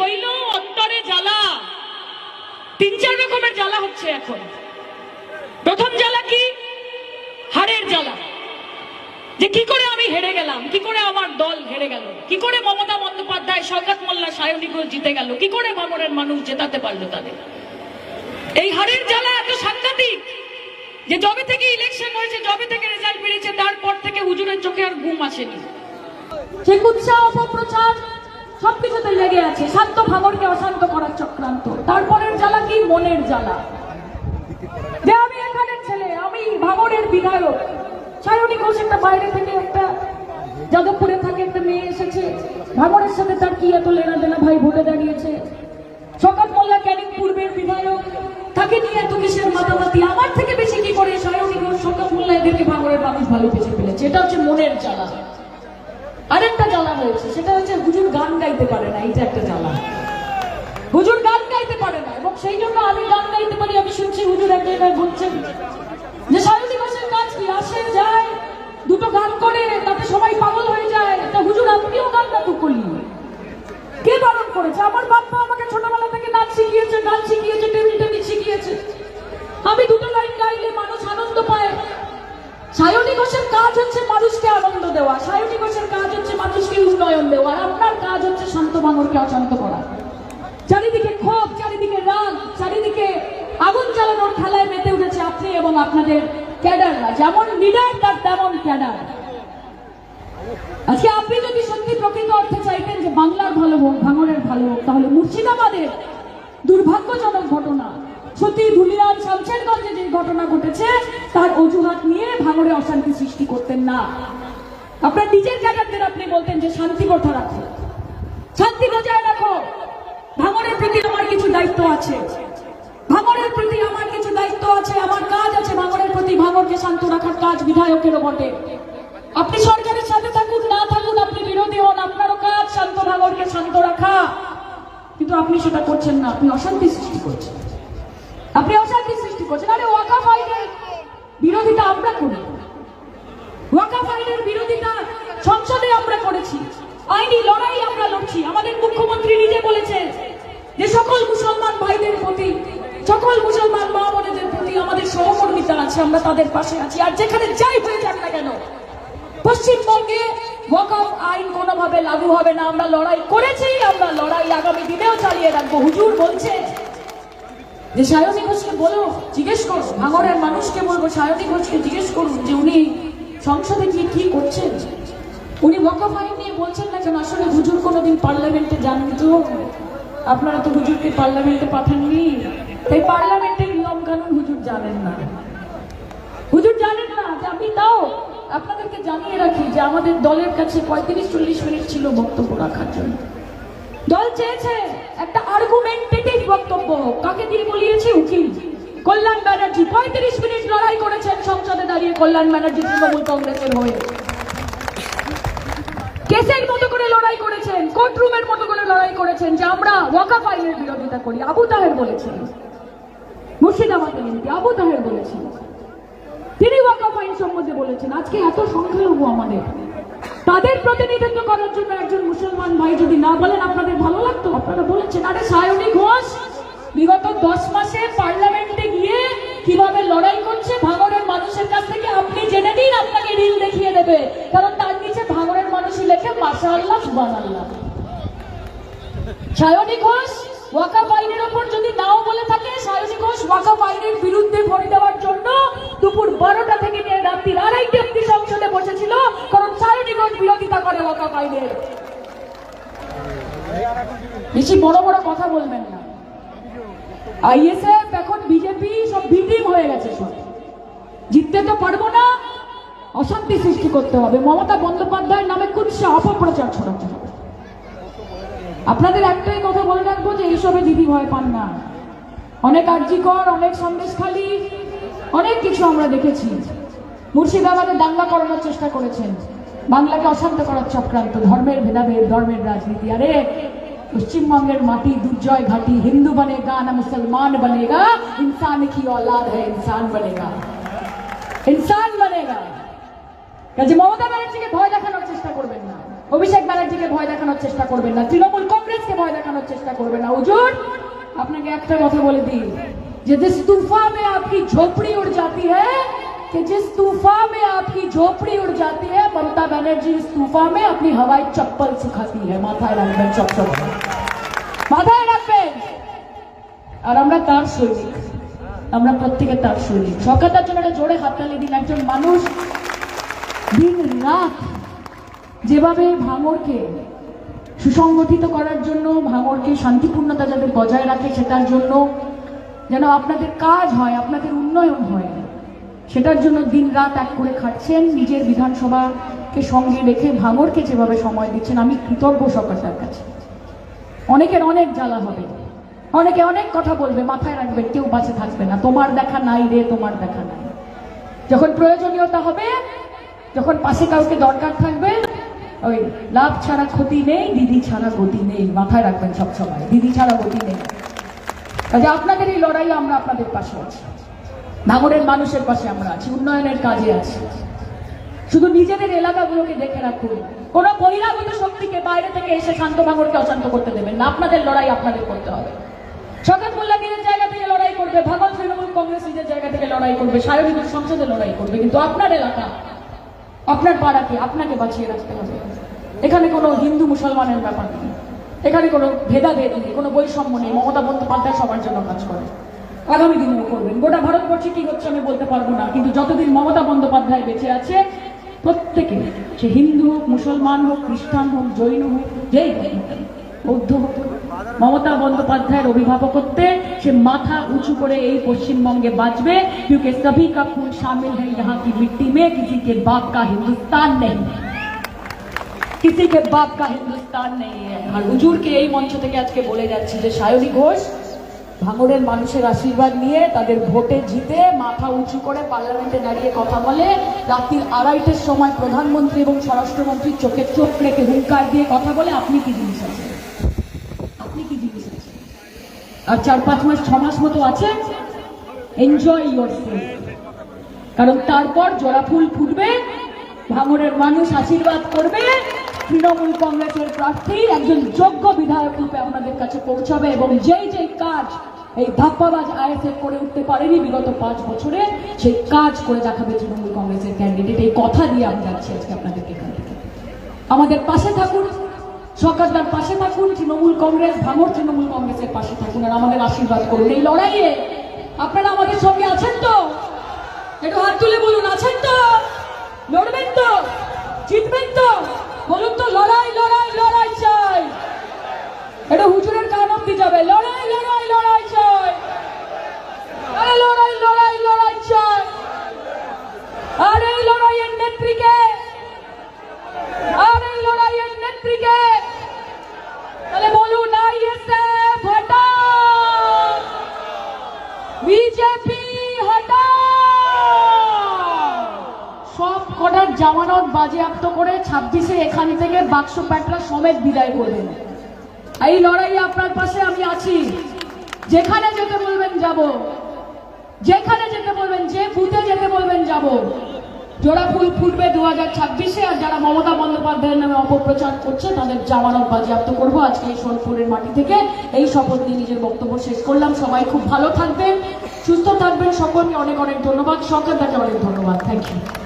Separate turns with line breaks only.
হইল অন্তরে জ্বালা। তিন চার রকমের জ্বালা হচ্ছে এখন। প্রথম জ্বালা কি? হারের জ্বালা। যে কি করে আমি হেরে গেলাম? কি করে আমার দল হেরে গেল? কি করে মমতা বন্দ্যোপাধ্যায়, শওকত মোল্লা, সায়নী জিতে গেল? কি করে ভাঙড়ের মানুষ জেতাতে পারল তাদের? এই হারের জ্বালা এত সাংঘাতিক যে যবে থেকে ইলেকশন হয়েছে, যবে থেকে রেজাল্ট বেরিয়েছে, তারপর থেকে হুজুরের চোখে আর ঘুম আসেনি।
চিকিৎসা অপপ্রচার সবকিছুতে লেগে আছে, শান্ত ভাঙরকে অশান্ত করার চক্রান্ত। তারপরের জ্বালা কি? মনের জ্বালা। যে আমি এখানের ছেলে, আমি ভাঙরের বিধায়ক। সায়নী ঘোষ একটা বাইরে থেকে একটা, যাদবপুরে থাকে একটা মেয়ে এসেছে। ভাঙরের সাথে তার কি এত লেনা দেনা ভাই ভোটে দাঁড়িয়েছে? শকত মোল্লা ক্যানিং পূর্বের বিধায়ক। তাকে নিয়ে এত কিসের মাতামাতি? আমার থেকে বেশি কি করে সায়নী ঘোষ শকত মোল্লা এদেরকে ভাঙরের মানুষ ভালো পেছে ফেলেছে? এটা হচ্ছে মনের জ্বালা। আরেকটা জ্বালা রয়েছে, সেটা হচ্ছে হুজুর গান গাইতে পারে না এটা একটা জ্বালা। হুজুর গান গাইতে পারে না, এবং সেই জন্য আমি গান গাইতে পারি, আমি শুনছি হুজুর এক জায়গায় বলছেন যে সায়নী ঘোষের কাজ কি? আসে, যায়, দুটো গান করে, তাতে সবাই পাগল হয়ে যায়। তা হুজুর, আপনিও গান না তো করলি কে বারণ করেছে? আমার বাপ্পা আমাকে ছোটবেলা থেকে নাচ শিখিয়েছে, গান শিখিয়েছে, টেবিল টেনিস শিখিয়েছে। আমি দুটো লাইন গাইলে মানুষ আনন্দ পায় সায়নী ঘোষের কাজ হচ্ছে মানুষকে আনন্দ দেওয়া। সায়নী ঘোষের কাজ হচ্ছে মানুষকে উন্নয়ন দেওয়া। আপনার কাজ হচ্ছে শান্ত ভাঙরকে অশান্ত করা। চারিদিকে ক্ষোভ, চারিদিকে রাগ, চারিদিকে আগুন চালানোর খেলায় মেতে উঠেছে আপনি এবং আপনাদের ক্যাডাররা। যেমন লিডার, তার তেমন ক্যাডার। আজকে আপনি যদি সত্যি প্রকৃত অর্থে চাইতেন যে বাংলার ভালো হোক ভাঙনের ভালো হোক, তাহলে মুর্শিদাবাদের দুর্ভাগ্যজনক ঘটনা সত্যি ধুলিয়ান শামশেরগঞ্জে যে ঘটনা ঘটেছে, তার অজুহাত নিয়ে ভাঙরে অশান্তি সৃষ্টি করতেন না। আপনার নিজের ক্যাডারদের আপনি বলতেন যে শান্তি কথা রাখো। শান্তি বজায় রাখো। ভাঙরের প্রতি আমার কিছু দায়িত্ব আছে। ভাঙরের প্রতি আমার কিছু দায়িত্ব আছে, আমার কাজ আছে ভাঙরের প্রতি। ভাঙরকে শান্ত রাখার কাজ বিধায়কেরও বটে। আপনি সরকারের সাথে থাকুন, না থাকুন, আপনি বিরোধী হন, আপনারও কাজ শান্ত ভাঙরকে শান্ত রাখা। কিন্তু আপনি সেটা করছেন না, আপনি অশান্তি সৃষ্টি করছেন। আপনি অশান্তি সৃষ্টি করছেন। আরে ওয়াকাফ আইনের বিরোধিতা আমরা করি। ওয়াকাফ আইনের বিরোধিতা সংসদে আমরা করেছি। আইনি লড়াই আমরা লড়ছি। আমাদের মুখ্যমন্ত্রী নিজে বলেছেন যে সকল মুসলমান ভাইদের প্রতি, সকল মুসলমান মা বোনেদের প্রতি আমাদের সহকর্মিতা আছে, আমরা তাদের পাশে আছি। আর যেখানে যাই হয়ে যাক না কেন, পশ্চিমবঙ্গে ওয়াকফ আইন কোনোভাবে লাগু হবে না। আমরা লড়াই করেছি, আমরা লড়াই আগামী দিনেও চালিয়ে রাখব। হুজুর বলছে যে সায়নী ঘোষকে বলো, জিজ্ঞেস করো। ভাঙরের মানুষকে বলব, সায়নী ঘোষকে জিজ্ঞেস করুন যে উনি সংসদে কি কি করছেন? উনি ওয়াকফ আইন নিয়ে বলছেন না কেন? আসলে হুজুর কোনোদিন পার্লামেন্টে যাননি তো? আপনারা তো হুজুরকে পার্লামেন্টে পাঠাননি। তাই পার্লামেন্টের নিয়ম কানুন হুজুর জানেন না। হুজুর জানেন না যে আমি তাও আপনাদেরকে জানিয়ে রাখি যে আমাদের দলের কাছে পঁয়ত্রিশ, চল্লিশ মিনিট ছিল বক্তব্য রাখার জন্য। দল চেয়েছে একটা আর্গুমেন্টেটিভ বক্তব্য কাকে দিয়ে বলিয়েছে? উকিল। কল্যাণ ব্যানার্জি, পঁয়ত্রিশ মিনিট লড়াই করেছেন সংসদে দাঁড়িয়ে কল্যাণ ব্যানার্জি তৃণমূল কংগ্রেসের হয়ে। কেসের মতো করে লড়াই করেছেন কোর্ট মতো করে লড়াই করেছেন, যে আমরা ওয়াকাফ আইনের বিরোধিতা করি। আবু তাহের বলেছেন। মুর্শিদাবাদের এমপি আবু তাহের বলেছেন। তিনি ওয়াকাফ আইন সম্বন্ধে বলেছেন, আজকে এত সংখ্যালঘু আমাদের। তাদের প্রতিনিধিত্ব করার জন্য একজন মুসলমান ভাই যদি না বলেন আপনাদের ভালো লাগতো? আপনারা বলেছেন, আরে সায়নী ঘোষ, বিগত দশ মাসে পার্লামেন্টে গিয়ে কীভাবে লড়াই করছে ভাঙরের মানুষের কাছ থেকে আপনি জেনে দিন আপনাকে রিল দেখিয়ে দেবে। কারণ তার নিচে ভাঙরের মানুষই লেখে মাসা আল্লাহ সুবান আল্লাহ সায়নী ঘোষ ওয়াকা আইনের ওপর যদি নাও বলে থাকে, সায়নী ঘোষ ওয়াকা আইনের বিরুদ্ধে ভোট দেওয়ার জন্য দুপুর বারোটা থেকে নিয়ে রাত্রির আড়াইটে অব্দি বিরোধিতা করে বেশি বড় বড় কথা বলবেন না। আইএসএফ এখন বিজেপি সব বিটিম হয়ে গেছে সব। জিততে তো পারব না, অশান্তি সৃষ্টি করতে হবে। মমতা বন্দ্যোপাধ্যায়ের নামে অপপ্রচার ছড়াতে হবে আপনাদের একটাই কথা বলে রাখব যে এইসবে দিদি ভয় পান না। অনেক আর্যিকর, অনেক সন্দেশখালী, অনেক কিছু আমরা দেখেছি। মুর্শিদাবাদে দাঙ্গা করানোর চেষ্টা করেছেন। বাংলাকে অশান্ত করার চক্রান্ত ধর্মের ভেদাভেদ ধর্মের রাজনীতি আরে পশ্চিমবঙ্গের মাটি দুর্জয় ঘাটি হিন্দু বনেগা না মুসলমান বনেগা ইনসান কি औलाद है इंसान बनेगा इंसान बनेगा কাজে মমতা ব্যানার্জিকে ভয় দেখানোর চেষ্টা করবেন না অভিষেক ব্যানার্জি ব্যানার্জিকে ভয় দেখানোর চেষ্টা করবেন না তৃণমূল কংগ্রেসকে ভয় দেখানোর চেষ্টা করবেন না হুজুর আপনাকে একটা কথা বলে দিই যে जिस तूफा में आपकी झोपड़ी उड़ जाती है कि जिस तूफा में आपकी झोपड़ी उड़ जाती है ममता बनर्जी इस तूफा में अपनी हवाई चप्पल सिखाती है মাথায় রাখবেন সব সময় মাথায় রাখবেন আর আমরা তার সৈনিক আমরা প্রত্যেকে তার সৈনিক সরকারটার জন্য একটা জোরে হাততালি দিন একজন মানুষ দিন রাত যেভাবে ভাঙরকে সুসংগঠিত করার জন্য ভাঙরকে শান্তিপূর্ণতা যাতে বজায় রাখে সেটার জন্য যেন আপনাদের কাজ হয় আপনাদের উন্নয়ন হয় সেটার জন্য দিন রাত এক করে খাটছেন নিজের বিধানসভাকে সঙ্গে রেখে ভাঙরকে যেভাবে সময় দিচ্ছেন, আমি কৃতজ্ঞ সরকারটার কাছে। অনেকের অনেক জ্বালা হবে। অনেকে অনেক কথা বলবে, মাথায় রাখবেন, কেউ বাঁচে থাকবে না। তোমার দেখা নাই রে, তোমার দেখা নাই। যখন প্রয়োজনীয়তা হবে, যখন পাশে কাউকে দরকার থাকবে, ওই লাভ ছাড়া ক্ষতি নেই, দিদি ছাড়া গতি নেই। মাথায় রাখবেন সবসময় দিদি ছাড়া গতি নেই। কাজে আপনাদের এই লড়াই আমরা আপনাদের পাশে আছি। ভাঙরের মানুষের পাশে আমরা আছি, উন্নয়নের কাজে আছি। শুধু নিজেদের এলাকাগুলোকে দেখে রাখুন। কোন বহিরাগত শক্তিকে বাইরে থেকে এসে শান্ত ভাঙরকে অশান্ত করতে দেবেন না। আপনাদের লড়াই আপনাদের করতে হবে। শকাত মোল্লা নিজের জায়গা থেকে লড়াই করবে, ভাগল তৃণমূল কংগ্রেস নিজের জায়গা থেকে লড়াই করবে সায়নিক সংসদে লড়াই করবে, কিন্তু আপনার এলাকা, আপনার পাড়াকে আপনাকে বাঁচিয়ে রাখতে হবে। এখানে কোনো হিন্দু মুসলমানের ব্যাপার নেই। এখানে কোনো ভেদাভেদ নেই, কোনো বৈষম্য নেই। মমতা বন্দ্যোপাধ্যায় সবার জন্য কাজ করে। আগামী দিনেও করবেন গোটা ভারতবর্ষে কি হচ্ছে আমি বলতে পারবো না কিন্তু যতদিন মমতা বন্দ্যোপাধ্যায় বেঁচে আছে প্রত্যেকে সে হিন্দু হোক মুসলমান হোক খ্রিস্টান হোক জৈন হোক যেই হোক না কেন, বৌদ্ধ হোক মমতা বন্দ্যোপাধ্যায়ের অভিভাবকত্বে সে মাথা উঁচু করে এই পশ্চিমবঙ্গে বাঁচবে क्योंकि सभी का खून शामिल है यहाँ की मिट्टी में किसी के बाप का हिंदुस्तान नहीं किसी के बाप का हिंदुस्तान नहीं है আর হুজুরকে এই মঞ্চ থেকে আজকে বলে যাচ্ছি যে সায়নী ঘোষ ভাঙড়ের মানুষের আশীর্বাদ নিয়ে তাদের ভোটে জিতে মাথা উঁচু করে পার্লামেন্টে দাঁড়িয়ে কথা বলে রাত্রির আড়াইটের সময় প্রধানমন্ত্রী এবং স্বরাষ্ট্রমন্ত্রীর চোখে চোখ রেখে হুঙ্কার দিয়ে কথা বলে, আপনি কি জিনিস আছেন আপনি কি জিনিস আছেন আর চার পাঁচ মাস, ছ মাস মতো আছে? এনজয় ইয়োর কারণ তারপর জোড়া ফুল ফুটবে, ভাঙড়ের মানুষ আশীর্বাদ করবে, তৃণমূল কংগ্রেসের প্রার্থী একজন যোগ্য বিধায়ক রূপে আপনাদের কাছে পৌঁছাবে এবং যেই যেই কাজ এই ধাপ্পাবাজ আইএসএফ করে উঠতে পারেনি বিগত পাঁচ বছরে। সেই কাজ করে দেখাবে তৃণমূল কংগ্রেসের ক্যান্ডিডেট এই কথা দিয়ে আমি যাচ্ছি আজকে আপনাদেরকে এখান থেকে। আমাদের পাশে থাকুন, সরকারদার পাশে থাকুন, তৃণমূল কংগ্রেস, ভাঙর তৃণমূল কংগ্রেসের পাশে থাকুন আর আমাদের আশীর্বাদ করুন। এই লড়াইয়ে আপনারা আমাদের সঙ্গে আছেন তো? একটু হাত তুলে বলুন, আছেন তো? লড়বেন তো? জিতবেন তো? বলুন তো, লড়াই লড়াই লড়াই চাই। এটা হুজুরের কান অব্দি যাবে। লড়াই লড়াই লড়াই চাই। আরে লড়াই লড়াই লড়াই চাই। আর এই লড়াইয়ের নেত্রীকে, আর এই লড়াইয়ের নেত্রীকে, তাহলে বলুন আইএসএফ হটাও। বিজেপি হটাও। সব কটার জামানত বাজেয়াপ্ত করে ছাব্বিশে এখান থেকে বাক্স প্যাটরা সমেত বিদায় করবেন এই লড়াই আপনার পাশে আমি আছি। যেখানে যেতে বলবেন যাব। যেখানে যেতে বলবেন, যে বুথে যেতে বলবেন যাব। জোড়া ফুল ফুটবে দু হাজার ছাব্বিশে আর যারা মমতা বন্দ্যোপাধ্যায়ের নামে অপপ্রচার করছে, তাদের জামানত বাজেয়াপ্ত করব। আজকে এই সোনপুরের মাটি থেকে এই শপথ নিয়ে নিজের বক্তব্য শেষ করলাম। সবাই খুব ভালো থাকবেন, সুস্থ থাকবেন। সকলকে অনেক অনেক ধন্যবাদ। সরকারদাকে অনেক ধন্যবাদ। Thank you